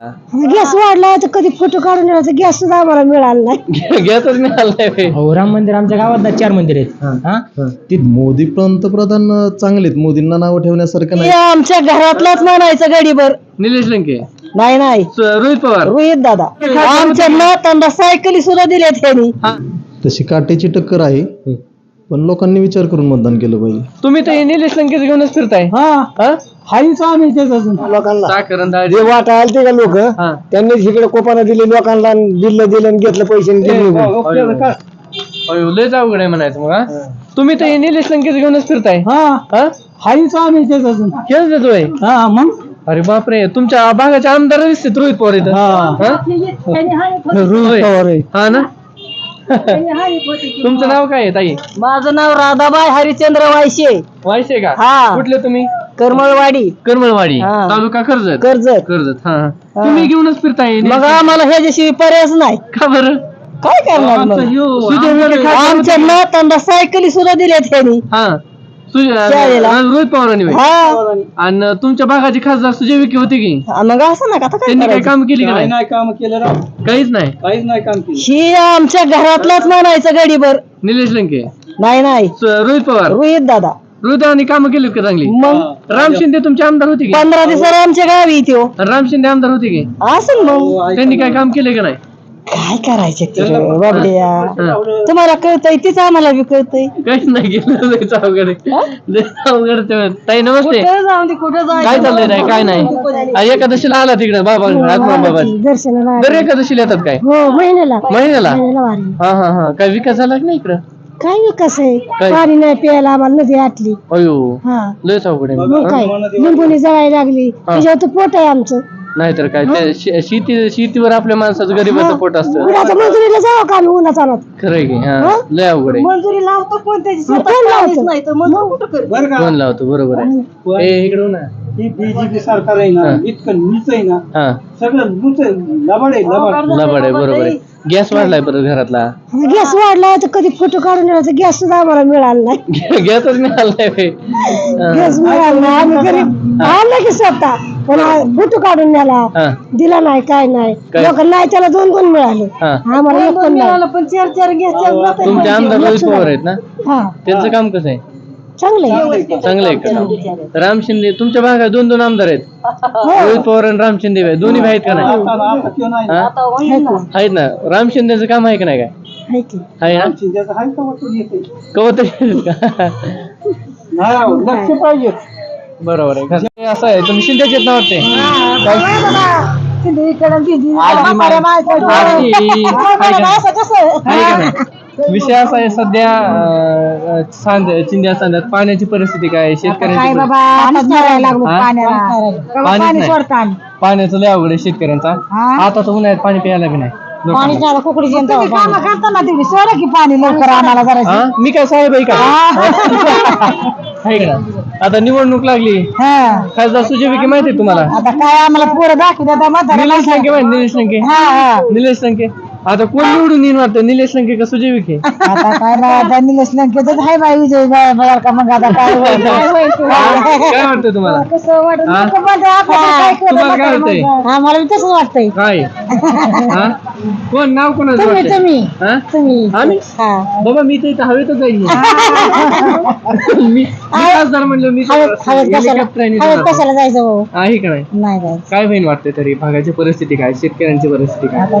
Gas वाढला तर कधी फोटो काढून तर गॅस सुद्धा आम्हाला मिळाला नाही. गॅसच. हो राम मंदिर आमच्या गावात ना चार मंदिर आहेत. हा ते मोदी पंतप्रधान चांगलेत मोदींना नाव ठेवण्यासारखं हे नाही आमच्या घरातलाच म्हणायचं गडीभर. निलेश लंके. नाही नाही. स- रोहित पवार. रोहित दादा. आमच्या नातांना सायकली सुद्धा दिल्यात त्यांनी हा. तशी काटेची टक्कर आहे. पण लोकांनी विचार करून मतदान केलं पाहिजे. तुम्ही तर हे निलेश लंकेच घेऊनच फिरताय. हा? हाईच आम्ही लोकांना. साखर आणि डाळ. जे वाटा आले ते का लोक हा. त्यांनी इकडे कोपाना दिले लोकांना दिलं दिलं आणि घेतलं पैसे आणि गेले निघून. अयो, लयच अवघड आहे म्हणायचं मग हा? तुम्ही तर हे निलेश लंकेच घेऊनच फिरताय. हा. हा? हाईच आम्ही अजून. केलं देतोय हा मग? अरे बापरे तुमच्या भागाचे आमदार दिसतात रोहित पवार इथं. हा. हा? होय. पवार आहे. हा ना? तुमचं नाव काय आहे ताई? माझं नाव राधाबाई हरिचंद्र वायशे वायसे का? हा. कुठले तुम्ही? करमळवाडी. करमळवाडी. हा. तालुका कर्जत. कर्जत. कर्जत हा. हा. तुम्ही घेऊनच फिरताय मग आम्हाला ह्याच्याशिवाय पर्यायच नाही. का बरं? काय करणार मग? सुजय आमच्या. नातांना सायकली सुद्धा दिल्यात त्यांनी हा. सुजय शाळेला. रोहित पवारांनी होय. हा. आणि तुमच्या भागाचे खासदार सुजय विखे होते की? मग असं नका आता काय त्यांनी काही करायचं? काम केली की नाही? काम केलं काहीच नाही. काहीच नाही काम केलं. ही आमच्या घरातलाच म्हणायचं गडीभर. निलेश लंके. नाही नाही. स- रोहित पवार. रोहित दादा. रोहितांनी कामं केली का चांगली? मग? राम शिंदे तुमचे आमदार होते की? पंधरा दिवसाला आमच्या गावी येतो राम शिंदे आमदार होते की? असं मग. त्यांनी काय काम केले का नाही? काय करायचे बाबड्या? हा. तुम्हाला कळतंय तीच आम्हाला बी कळतंय. काहीच नाही केलं लयच अवघड आहे. लयच अवघड आहे ते. ताई नमस्ते. कुठं जाऊन दे कुठं काय चाललंय नाही काय नाही. आ, एकादशीला आला तिकडे बाबा आत्मा बाबा. दर्शनाला दर एकादशीला येतात काय? हो महिन्याला. महिन्याला? महिन्याला वारी. हा हा हा. काय विकास झाला की नाही इकडं? काय विकास आहे. काय? पाणी नाही प्यायला आम्हाला नदी आटली. अयो हा. लयच अवघड आहे. मग काय? लिंबुनी जळायला लागली. त्याच्यावर तर पोट आहे आमचं. नाहीतर काय ते शे- शेती शेतीवर आपल्या माणसाचं गरीबाचं पोट असतं. उन्हाचं मजुरीला जावं का आम्ही उन्हा चालत खरंय की हा. लय अवघड आहे. मजुरी लावतो कोण त्याची स्वतः नाही तर मग? कुठं करू? कोण लावतो? बरोबर आहे. ए इकडे हो ना बीजेपी सरकार आहे ना हा. इतकं नीच आहे ना हा. सगळं नुच लबाड आहे लबाड. लबाड आहे बरोबर आहे. गॅस वाढलाय परत घरातला. गॅस वाढला तर कधी फोटो काढून तर गॅस सुद्धा आम्हाला मिळाला नाही. गॅसच मिळालाय. हा. गॅस मिळाला नाही. आम्ही घरी आणलं की स्वतः. पण फोटो काढून नेला. हा. दिला नाही काय नाही. काय? लोक नाही त्याला दोन दोन मिळाले. हा. आम्हाला एक पण मिळालं पण चार चार गॅस तुमचे आमदार रोहित पवार आहेत ना. हा. त्यांचं काम कसं आहे? चांगलं आहे. का? राम शिंदे तुमच्या भागात दोन दोन आमदार आहेत. हो. रोहित पवार आणि राम शिंदे भाई. दोन्ही भाई आहेत का नाही? हा? आहेत ना. राम शिंदेचं काम आहे का नाही काय? आहे की. ना? कवत लक्ष पाहिजे. बरोबर आहे. हे असं आहे. तुम्ही शिंदेचे ना वाटते? आजी आजी, का- असं कसं आहे? का नाही? विषय असा आहे सध्या अं, सांद चिंध्या सांध्यात पाण्याची परिस्थिती काय आहे? काय शेतकऱ्यांची बाबा आम्हीच मरायला लागलो हा? पाण्याला. पाणीच पाणी नाही. सोडता आम्ही. पाण्याचं लय अवघड आहे शेतकऱ्यांचा. हा? आता तर उन्हाळ्यात पाणी प्यायला बी नाही. पाणी लोकांना. प्यायला कुकडी काम करताना तिकडे सोडा की पाणी लवकर आम्हाला जरा हा? मी काय साहेब आहे का? आहे का? आता निवडणूक लागली. हा. खासदार सुजय विखे माहिती आहे तुम्हाला? आता काय आम्हाला पोरं दाखवतात म्हातारा निलेश लंके माहिती निलेश लंके? हा हा. निलेश लंके? आता कोण निवडून येईन वाटतं निलेश लंके का सुजय विखे? आता काय ना आता निलेश लंकेतच आहे बाई विजय बघा का मग आता काय होईल, काय होईल ते. काय वाटतं तुम्हाला? कसं वाटत हा? नको पण ते आपल्याला काय तुम्हाला वाटतंय? बी तसंच वाटतंय. काय? हा? कोण? नाव कोणाचं तुम्ही वाटतंय? तुम्ही. हा? तुम्ही. आम्ही? हा. बाबा मी तर इथं हवेतच जाईल मी मी खासदार म्हणलं मी हवेत हवेत कशाला हेलिकॉप्टरने हवेत जाणार. कशाला जायचं भाऊ? आहे का नाही? नाही जायचं. काय होईन वाटतंय तरी? भागाची परिस्थिती काय? शेतकऱ्यांची परिस्थिती काय? आता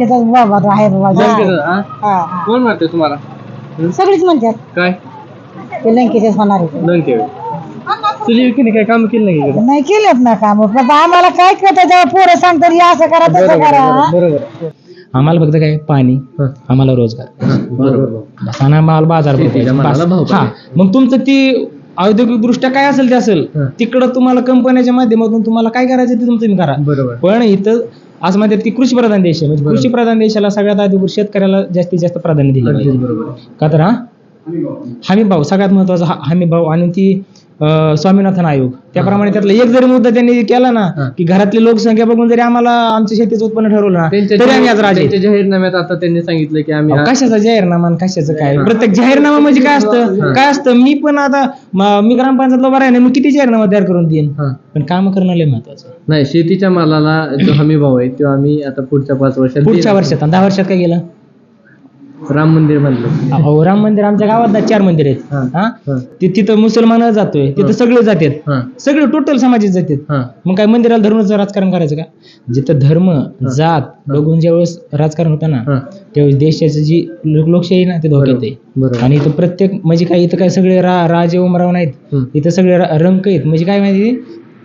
लंकेतच बाबा आहे बाबा हा? हा. कोण तुम्हाला? सगळीच म्हणतात. काय? ते लंकेचेच होणार आहे लंके. तुझ्या विकीने काय काम केलं नाही नाही केलेत ना काम आम्हाला काय जेव्हा पोरं सांगतात हे असं करा तसं करा. बरोबर आम्हाला फक्त काय? पाणी आम्हाला रोजगार. बरोबर. बस आणि आम्हाला बाजार शेतीच्या मालाला भाव हा. मग तुमचं ती औद्योगिक दृष्ट्या काय असेल ते असेल. हा. तिकडं तुम्हाला कंपन्याच्या माध्यमातून तुम्हाला काय करायचं ते तुमचं तुम्ही करा. बरोबर. पण इथं असं म्हणतात की कृषी प्रधान देश आहे. म्हणजे कृषी प्रधान देशाला सगळ्यात आधी शेतकऱ्याला जास्तीत जास्त प्राधान्य दिलं पाहिजे. का तर हा? हमी भाव सगळ्यात महत्त्वाचा हमी भाव आणि ती स्वामीनाथन आयोग त्याप्रमाणे त्यातला एक जरी मुद्दा त्यांनी केला ना. की घरातली लोकसंख्या बघून जरी आम्हाला आमच्या शेतीचं उत्पन्न ठरवलं ना तरी आम्ही आज राजे जाहीरनाम्यात आता त्यांनी सांगितलं की आम्ही कशाचा जाहीरनामा कशाचं काय. प्रत्येक जाहीरनामा म्हणजे काय असतं. काय असतं मी पण आता म- ग्रामपंचायतला उभा आहे ना मी किती जाहीरनामा तयार करून देईन. पण काम करणं लय महत्वाचं नाही शेतीच्या मालाला जो हमी भाव आहे तो आम्ही आता पुढच्या पाच वर्षात पुढच्या. वर्षात दहा वर्षात काय गेलं राम मंदिर अहो राम मंदिर आमच्या गावात ना चार मंदिर आहेत. हा. हा? हा. ते तिथं मुसलमान जातोय तिथं. सगळे जातात. हा. सगळे टोटल समाजात जातात. हा. मग काय मंदिराला धरूनच राजकारण करायचं का? जिथं धर्म जात बघून ज्यावेळेस राजकारण होतं ना हा. त्यावेळेस देशाची जी लोकशाही ना ते धोक्यात आहे. बरोबर. आणि इथं प्रत्येक म्हणजे काय इथं काय सगळे रा राजे उमराव नाहीत. हम्म. इथं सगळे रा- रंक आहेत. म्हणजे काय माहिती?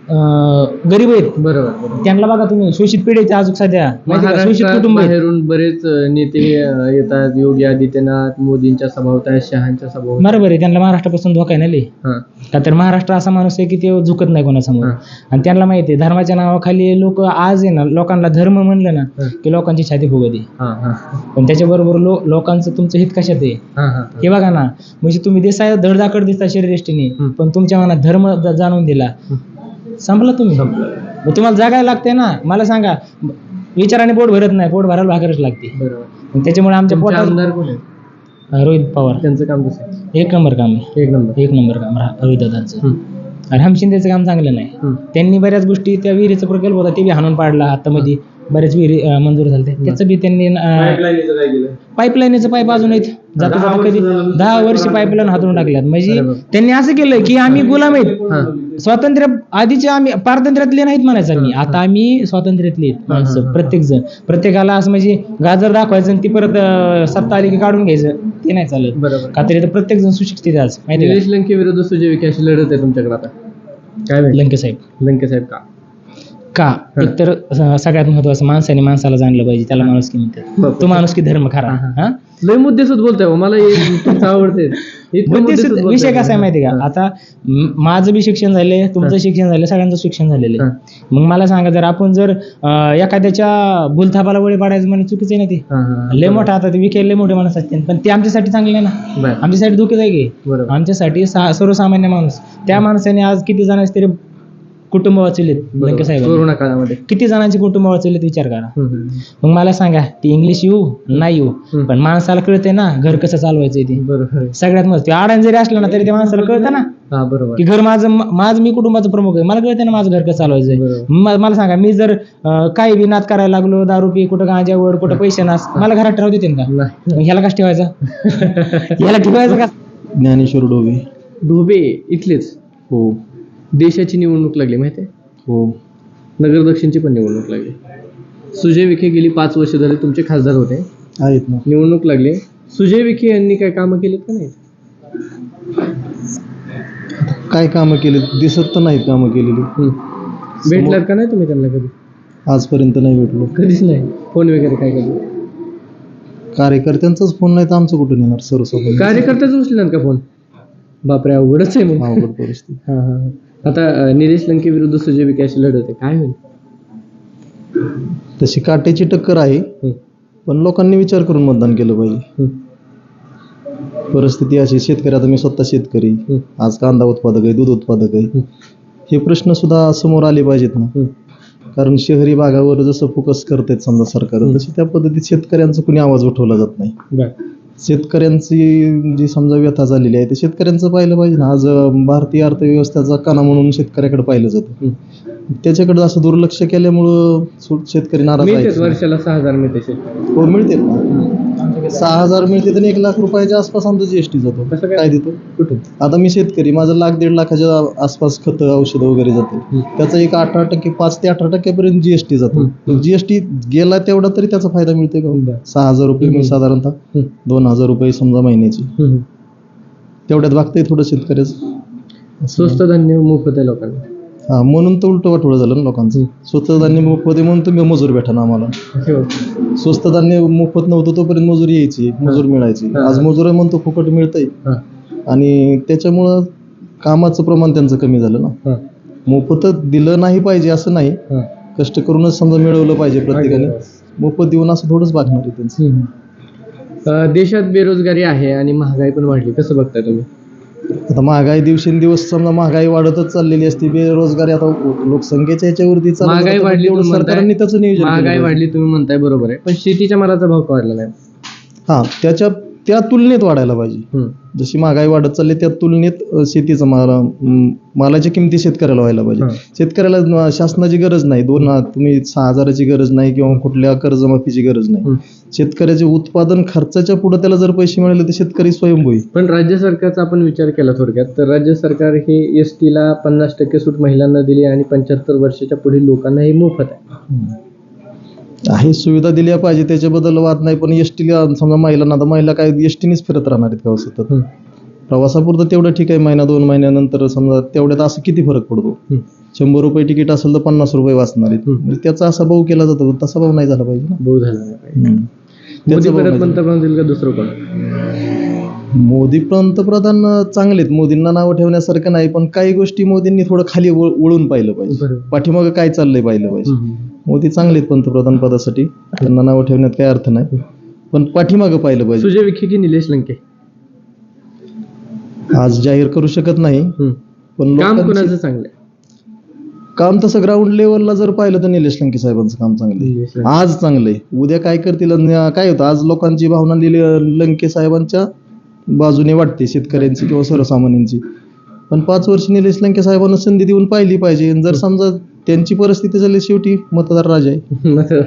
गरीब आहेत. बरोबर त्यांना बघा तुम्ही शोषित पिढी आहेत अजून सध्या. माहिती का? शोषित महाराष्ट्रात कुटुंब आहेत. बाहेरून बरेच अ, नेते अ, येतात. योगी आदित्यनाथ मोदींच्या सभा होतात शहांच्या सभा होतात बरोबर आहे. त्यांना महाराष्ट्रापासून धोका आहे ना लई. हा, का तर महाराष्ट्र असा माणूस आहे की ते झुकत नाही कोणासमोर. हा. आणि त्यांना माहिती आहे धर्माच्या नावाखाली लोक आज आहे ना लोकांना धर्म म्हणलं ना हा. की लोकांची छाती फुगते हा, हा, पण त्याच्याबरोबर लो लोकांचं तुमचं हित कशात आहे? हा, हा, हे बघा ना म्हणजे तुम्ही दिसाय धडधाकड दिसता शरीरदृष्टीने हम्म. पण तुमच्या मनात धर्म जाणून दिला. संपला तुम्ही? मग तुम्हाला जागायला लागते ना. मला सांगा विचाराने पोट भरत नाही पोट भरायला भाकरच लागते. बरोबर. त्याच्यामुळे आमच्या पोटात आमदार कोण आहेत? रोहित पवार. त्यांचं काम कसं आहे? एक नंबर काम आहे. एक नंबर. एक नंबर काम रोहित दादांचं. आणि राम शिंदेचं काम चांगलं नाही. त्यांनी बऱ्याच गोष्टी त्या विहिरीचा प्रकल्प होता ते बी हाणून पाडला हातामध्ये. बऱ्याच विहिरी अं, मंजूर झाले त्याचं बी त्यांनी पाईपलाईनचं पाईप अजून आहेत. जाता जाता कधी दहा वर्ष पाईपलाईन हातून टाकल्यात. म्हणजे. त्यांनी असं केलं की आम्ही गुलाम आहेत. स्वातंत्र्य आधीचे आम्ही पारतंत्र्यातले नाहीत म्हणायचं मी आता आम्ही स्वातंत्र्यातले आहेत माणसं. प्रत्येक जण प्रत्येकाला असं म्हणजे गाजर दाखवायचं आणि ती परत अं, सत्ता आली की काढून घ्यायचं. ते नाही चालत. का तरी प्रत्येक जण सुशिक्षित आहे आज. माहिती निलेश लंके विरुद्ध सुजय विखे अशी लढत आहे तुमच्याकडे आता. काय माहिती? लंके साहेब. लंके साहेब का? का स- सगळ्यात महत्वाचं माणसाने माणसाला जाणलं पाहिजे त्याला माणूस की म्हणतात. तो माणूस की धर्म खरा. हा, लय मुद्देसूद बोलताय हो. मला आवडते. विषय कसा आहे माहिती का. आता माझं बी शिक्षण झालंय तुमचं शिक्षण झालं सगळ्यांचं शिक्षण झालेलं. आहे. मग मला सांगा जर आपण जर एखाद्याच्या भूलथापाला वळी पाडायचं म्हणजे चुकीचं आहे ना ते? लय मोठा आता ते विकेल लय मोठे माणूस असतील. पण ते आमच्यासाठी चांगले आहे ना. आमच्यासाठी धोके आहे की? आमच्यासाठी सर्वसामान्य माणूस. त्या माणसाने आज किती जणांचे तरी कुटुंब वाचवलेत साहेब कोरोना काळामध्ये. किती जणांचे कुटुंब वाचवलेत विचार करा. हम्म. मग मला सांगा ती इंग्लिश येऊ नाही येऊ हम्म. पण माणसाला कळते ना घर कसं चालवायचं ते. बरोबर आहे. सगळ्यात महत्त्व अडाण जरी असलं ना तरी त्या माणसाला कळतं ना. हा बरोबर की घर माझं माझं मी कुटुंबाचं प्रमुख आहे. मला कळतं ना माझं घर कसं चालवायचं बरोबर. म- मला सांगा मी जर अं, काही बी नाद करायला लागलो दारू पी कुठं गांजावड कुठं पैसे नास मला घरात ठेवू देते का? नाही. मग ह्याला कसं ठेवायचं? ह्याला ठेवायचं का? ज्ञानेश्वर डोबे. ढोबे इथलेच. हो. देशाची निवडणूक लागली माहिती आहे? हो. नगर दक्षिणची पण निवडणूक लागली. सुजय विखे गेली पाच वर्ष झाले तुमचे खासदार होते. आहेत ना. निवडणूक लागली. सुजय विखे यांनी काय कामं केलीत का नाही? काय कामं केली दिसत तर नाहीत कामं केलेली. हम्म. भेटलात का नाही तुम्ही त्यांना कधी? आजपर्यंत नाही भेटलो. कधीच नाही. फोन वगैरे काय कधी? कार्यकर्त्यांचाच फोन नाही तर आमचं कुठून येणार? सर्वसामान्य कार्यकर्त्याच उचलणार का फोन? बापरे अवघडच आहे मग. अवघड परिस्थिती. हा, हा, हा. आता निलेश लंके विरुद्ध सुजय अशी लढत आहे काय होईल तशी काट्याची टक्कर आहे. पण लोकांनी विचार करून मतदान केलं पाहिजे. परिस्थिती अशी शेतकरी आता मी स्वतः शेतकरी. आज कांदा उत्पादक आहे दूध उत्पादक आहे. हे प्रश्न सुद्धा समोर आले पाहिजेत ना. कारण शहरी भागावर जसं फोकस करतायत समजा सरकार. तशी त्या पद्धतीत शेतकऱ्यांचा कुणी आवाज उठवला जात नाही बरं. शेतकऱ्यांची जी समजा व्यथा झालेली आहे ते शेतकऱ्यांचं पाहिलं पाहिजे ना आज भारतीय अर्थव्यवस्थेचा कणा म्हणून शेतकऱ्याकडे पाहिलं जातं. त्याच्याकडे असं दुर्लक्ष केल्यामुळं शेतकरी नाराज आहेत वर्षाला सहा हजार मिळते. हो मिळते ना सहा हजार मिळते तर एक लाख रुपयाच्या आसपास आमचा जीएसटी जातो कसं काय? काय देतो कुठून आता मी शेतकरी माझं लाख दीड लाखाच्या आसपास खतं औषधं वगैरे जाते हम्म. त्याचा एक अठरा टक्के पाच ते अठरा टक्क्यापर्यंत जीएसटी जातो हम्म. जीएसटी गेला तेवढा तरी त्याचा फायदा मिळतोय का बरं. सहा हजार रुपये मी हम्म. साधारणतः हम्म. दोन हजार रुपये समजा महिन्याची हम्म. तेवढ्यात भागतंय थोडं शेतकऱ्याचं स्वस्त धान्य मोफत आहे लोकांना हा म्हणून तर उलट वाटोळं झालं ना लोकांचं. स्वस्त धान्य मोफत आहे म्हणून तुम्ही मजूर भेटा ना आम्हाला. स्वस्त धान्य मोफत नव्हतं तोपर्यंत मजूर यायची मजूर मिळायची. आज मजूर आहे म्हणतो फुकट मिळतंय. आणि त्याच्यामुळं कामाचं प्रमाण त्यांचं कमी झालं ना. मोफत दिलं नाही पाहिजे असं नाही. कष्ट करूनच समजा मिळवलं पाहिजे प्रत्येकाने मोफत देऊन असं थोडंच भागणार आहे त्यांचं देशात बेरोजगारी आहे आणि महागाई पण वाढली कसं बघताय तुम्ही आता महागाई दिवसेंदिवस समजा महागाई वाढतच चाललेली असते बेरोजगारी आता लोकसंख्येच्या याच्यावरती महागाई वाढली म्हणताय. सरकारने त्याचं नियोजन महागाई. वाढली तुम्ही म्हणताय बरोबर आहे पण शेतीच्या मालाचा भाव का वाढला नाही हा त्याच्या त्या तुलनेत वाढायला पाहिजे. जशी महागाई वाढत चालली त्या तुलनेत शेतीचा माल अम, मालाची किमती शेतकऱ्याला व्हायला पाहिजे. शेतकऱ्याला शासनाची गरज नाही. दोन तुम्ही सहा हजाराची गरज नाही किंवा कुठल्या कर्जमाफीची गरज नाही. शेतकऱ्याचे उत्पादन खर्चाच्या पुढे त्याला जर पैसे मिळाले तर शेतकरी स्वयंभू होईल पण राज्य सरकारचा आपण विचार केला थोडक्यात तर राज्य सरकार हे एस टीला पन्नास टक्के सूट महिलांना दिली आणि पंच्याहत्तर वर्षाच्या पुढील लोकांना हे मोफत आहे. आहे सुविधा दिल्या पाहिजे त्याच्याबद्दल वाद नाही पण एस टीला समजा महिलांना आता महिला काय एस टीनेच फिरत राहणार आहेत का हो सतत. प्रवासापुरतं तेवढं ठीक आहे महिना दोन महिन्यानंतर समजा तेवढ्यात असं किती फरक पडतो. शंभर रुपये तिकीट असेल तर पन्नास रुपये वाचणार आहेत. म्हणजे त्याचा असा भाव केला जातो तसा भाव नाही झाला पाहिजे ना भाऊ झाला नाही पाहिजे. हम्म. मोदी पंतप्रधान होतील का दुसरं कोण झाला. मोदी पंतप्रधान चांगलेत मोदींना नावं ठेवण्यासारखं नाही पण काही गोष्टी मोदींनी थोडं खाली वळ- वळून पाहिलं पाहिजे. पाठीमागं काय चाललंय पाहिलं पाहिजे मोदी चांगलेत पंतप्रधान पदासाठी. त्यांना नावं ठेवण्यात काही अर्थ नाही. पण पाठीमागं पाहिलं पाहिजे. सुजय विखे की निलेश लंके? आज जाहीर करू शकत नाही. हम्म. पण काम लोकांची- कुणाचं चांगलं आहे काम तसं ग्राउंड लेवलला जर पाहिलं तर निलेश लंके साहेबांचं काम चांगलं निलेश आहे लंके. आज चांगलं आहे. उद्या काय करतील काय होतं? आज लोकांची भावना दिली लंके साहेबांच्या बाजूने वाटते शेतकऱ्यांची किंवा सर्वसामान्यांची. पण पाच वर्ष निलेश लंके साहेबांना संधी देऊन पाहिली पाहिजे. जर समजा त्यांची परिस्थिती झाली शेवटी मतदार राजा आहे.